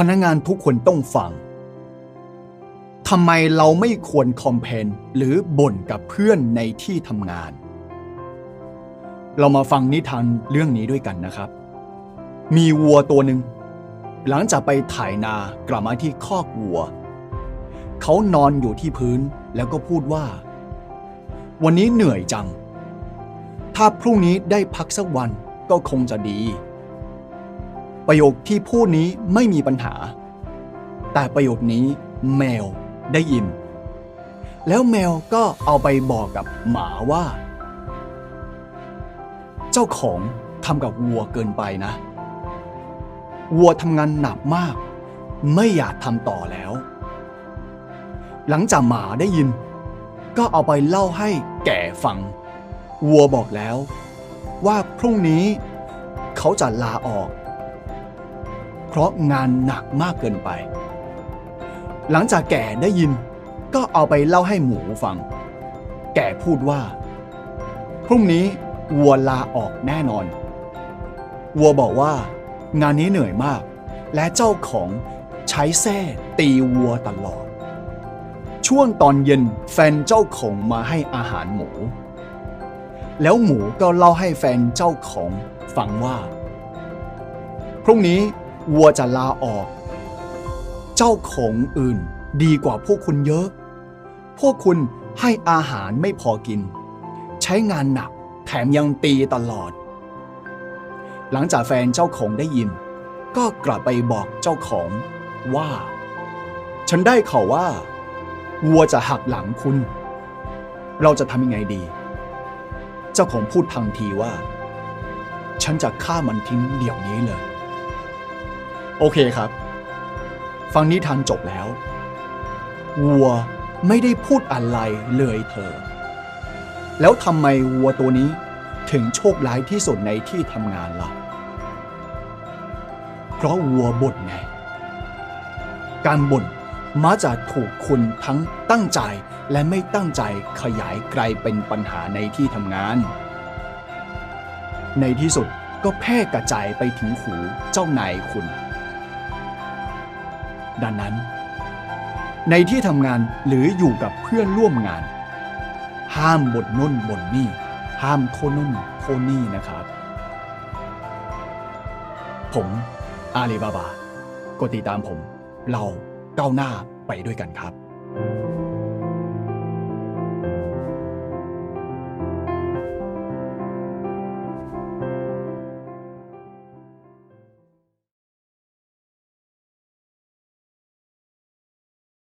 พนักงานทุกคนต้องฟังทำไมเราไม่ควรคอมเพนหรือบ่นกับเพื่อนในที่ทำงาน เรามาฟังนิทานเรื่องนี้ด้วยกันนะครับ มีวัวตัวหนึ่ง หลังจากไปถ่ายนากลับมาที่คอกวัว เขานอนอยู่ที่พื้นแล้วก็พูดว่า วันนี้เหนื่อยจัง ถ้าพรุ่งนี้ได้พักสักวันก็คงจะดี ประโยคที่พูดนี้ไม่มีปัญหา แต่ประโยคนี้แมวได้ยิน แล้วแมวก็เอาไปบอกกับหมาว่า เจ้าของทำกับวัวเกินไปนะ วัวทำงานหนักมาก ไม่อยากทำต่อแล้ว หลังจากหมาได้ยิน ก็เอาไปเล่าให้แก่ฟัง วัวบอกแล้ว ว่าพรุ่งนี้เขาจะลาออก เพราะงานหนักมากเกินไป หลังจากแก่ได้ยินก็เอาไปเล่าให้หมูฟัง แก่พูดว่า พรุ่งนี้วัวลาออกแน่นอน วัวบอกว่า งานนี้เหนื่อยมาก และเจ้าของใช้แส้ตีวัวตลอด ช่วงตอนเย็นแฟนเจ้าของมาให้อาหารหมู แล้วหมูก็เล่าให้แฟนเจ้าของฟังว่า พรุ่งนี้ วัวจะลาออก เจ้าของอื่นดีกว่าพวกคุณเยอะ พวกคุณให้อาหารไม่พอกิน ใช้งานหนักแถมยังตีตลอด หลังจากแฟนเจ้าของได้ยิน ก็กลับไปบอกเจ้าของว่า ฉันได้ข่าวว่า วัวจะหักหลังคุณ เราจะทำยังไงดี เจ้าของพูดทันทีว่า ฉันจะฆ่ามันทิ้งเดี๋ยวนี้เลย โอเคครับ ฟังนิทานจบแล้ว วัวไม่ได้พูดอะไรเลยเธอ แล้วทำไมวัวตัวนี้ถึงโชคร้ายที่สุดในที่ทำงานล่ะ เพราะวัวบ่นไง การบ่นมักจะถูกคุณทั้งตั้งใจและไม่ตั้งใจขยายไกลเป็นปัญหาในที่ทำงาน ในที่สุดก็แพร่กระจายไปถึงหูเจ้านายคุณ ดังนั้น ในที่ทำงานหรืออยู่กับเพื่อนร่วมงาน ห้ามบ่นน่นบ่นนี่ ห้ามโคนนุ่นโคนนี่นะครับ ผมอาลีบาบากดติดตามผม เราก้าวหน้าไปด้วยกันครับ